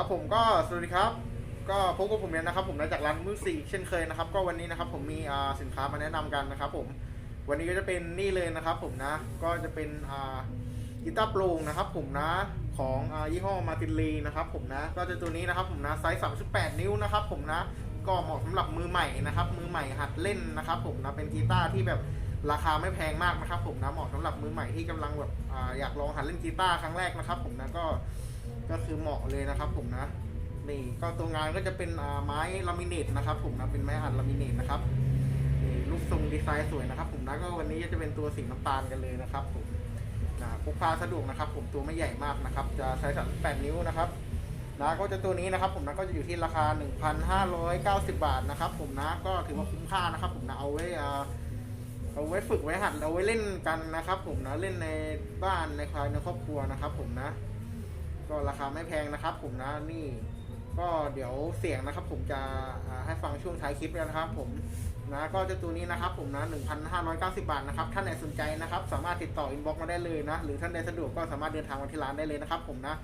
ครับผมก็สวัสดีครับ ก็พบกับผมเนี่ยนะครับ ผมนะจากร้านมือสี่เช่นเคยนะครับ ก็วันนี้นะครับผมมีอ่าสินค้ามาแนะนำกันนะครับ ผมวันนี้ก็จะเป็นนี่เลยนะครับ ผมนะก็จะเป็นอ่ากีตาร์โปร่งนะครับ ผมนะของอ่ายี่ห้อมาตินลีนะครับ ผมนะก็จะตัวนี้นะครับ ผมนะไซส์ 38 นิ้วนะครับ ผมนะก็เหมาะสำหรับมือใหม่นะครับ มือใหม่หัดเล่นนะครับ ผมนะเป็นกีตาร์ที่แบบราคาไม่แพงมากนะครับ ผมนะเหมาะสำหรับมือใหม่ที่กำลังแบบออยากลองหัดเล่นกีตาร์ครั้งแรกนะครับ ผมนะก็ ก็คือเหมาะเลยนะครับผมนะนี่ก็ตัวงานก็จะเป็นไม้ลามิเนตนะครับผมนะเป็นไม้อัดลามิเนตนะครับนี่รูปทรงดีไซน์สวยนะครับ ผมนะก็วันนี้จะเป็นตัวสีน้ำตาลกันเลยนะครับ ผมนะพกพาสะดวกนะครับ ผมตัวไม่ใหญ่มากนะครับ จะใช้สักแปดนิ้วนะครับนะก็จะตัวนี้นะครับ ผมนะก็จะอยู่ที่ราคา 1,590 บาทนะครับ ผมนะก็ถือว่าคุ้มค่านะครับ ผมนะเอาไว้อ่าเอาไว้ฝึกไว้หัดเอาไว้เล่นกันนะครับ ผมนะเล่นในบ้านในคลายในครอบครัวนะครับ ผมนะ ก็ราคาไม่แพงนะครับ ผมนะนี่ ก็เดี๋ยวเสียงนะครับ ผมจะให้ฟังช่วงท้ายคลิปแล้วนะครับ ผมนะก็จะตัวนี้นะครับผมนะ 1,590 บาทนะครับท่านไหนสนใจนะครับ สามารถติดต่ออินบ็อกซ์มาได้เลยนะ หรือท่านใดสะดวกก็สามารถเดินทางมาที่ร้านได้เลยนะครับ ผมนะ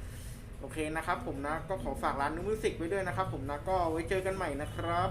โอเคนะครับ ผมนะก็ขอฝากร้านนูมิวสิกไว้ด้วยนะครับ ผมนะก็ไว้เจอกันใหม่นะครับ